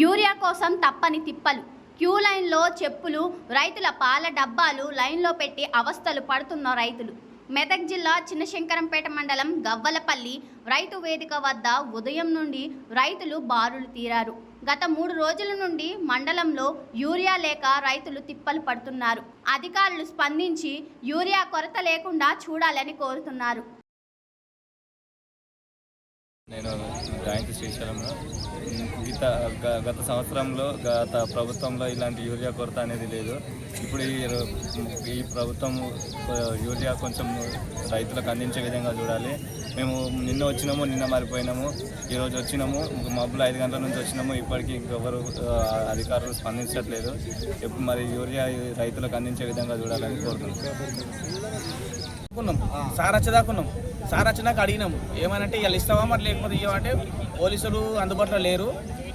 Urea కోసం తప్పని తిప్పలు. క్యూ లైన్లో చెప్పులు రైతుల పాల డబ్బాలు లైన్లో పెట్టి అవస్థలు పడుతున్న రైతులు. మెదక్ జిల్లా చిన్నశంకరంపేట మండలం గవ్వలపల్లి రైతు వేదిక వద్ద ఉదయం నుండి రైతులు బారులు తీరారు. గత మూడు రోజుల నుండి మండలంలో యూరియా లేక రైతులు తిప్పలు పడుతున్నారు. అధికారులు స్పందించి యూరియా కొరత లేకుండా చూడాలని కోరుతున్నారు. నేను గాయత్రి శ్రీశైలంలో. గత గత సంవత్సరంలో గత ప్రభుత్వంలో ఇలాంటి యూరియా కొరత అనేది లేదు. ఇప్పుడు ఈ ఈ ప్రభుత్వం యూరియా కొంచెం రైతులకు అందించే విధంగా చూడాలి. మేము నిన్న వచ్చినాము నిన్న మారిపోయినాము. ఈరోజు వచ్చినాము మబ్బులు ఐదు గంటల నుంచి వచ్చినాము. ఇప్పటికీ ఇంకెవరు అధికారులు స్పందించట్లేదు. ఎప్పుడు మరి యూరియా రైతులకు అందించే విధంగా చూడాలని కోరుతున్నాం అనుకున్నాం సార్ వచ్చేదాకున్నాం సార్ వచ్చినాక అడిగినాం ఏమనంటే ఇలా ఇస్తావా మరి లేకపోతే ఇవ్వమంటే పోలీసులు అందుబాటులో లేరు.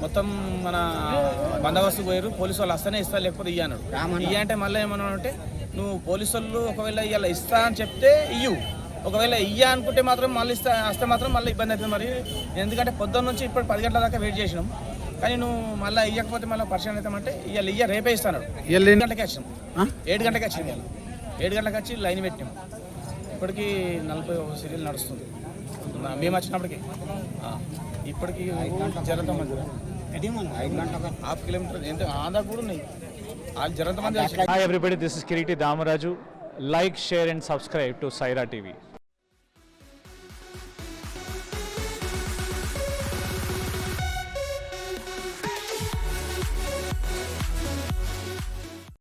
మొత్తం మన బందోబస్తు పోయారు పోలీసు వాళ్ళు వస్తేనే ఇస్తా లేకపోతే ఇయ్య అన్నాడు ఇయ్య అంటే మళ్ళీ ఏమన్నా అంటే నువ్వు పోలీసు వాళ్ళు ఒకవేళ ఇలా ఇస్తా అని చెప్తే ఇయ్యు. ఒకవేళ ఇయ్య అనుకుంటే మాత్రం మళ్ళీ ఇస్తా వస్తే మాత్రం మళ్ళీ ఇబ్బంది అవుతుంది మరి. ఎందుకంటే పొద్దున్న నుంచి ఇప్పుడు పది గంటల దాకా వెయిట్ చేసినాం. కానీ నువ్వు మళ్ళీ ఇయ్యకపోతే మళ్ళీ పరిచయం అవుతామంటే ఇవాళ ఇయ్య రేపే ఇస్తాను ఏడు గంటలకి వచ్చినాం. ఏడు గంటలకి వచ్చింది ఇవాళ. ఏడు గంటలకు వచ్చి లైన్ పెట్టినాం. ఇప్పటికీ నలభై ఒక సీరియల్ నడుస్తుంది. మేము వచ్చినప్పటికి. ఇప్పటికి జరంత మంది. హాఫ్ కిలోమీటర్ ఎంత? ఆంధ్ర కూడా ఉన్నాయి. వాళ్ళు జరంత మంది everybody, this is Kiriti Damaraju. Like, share and subscribe to Saira TV.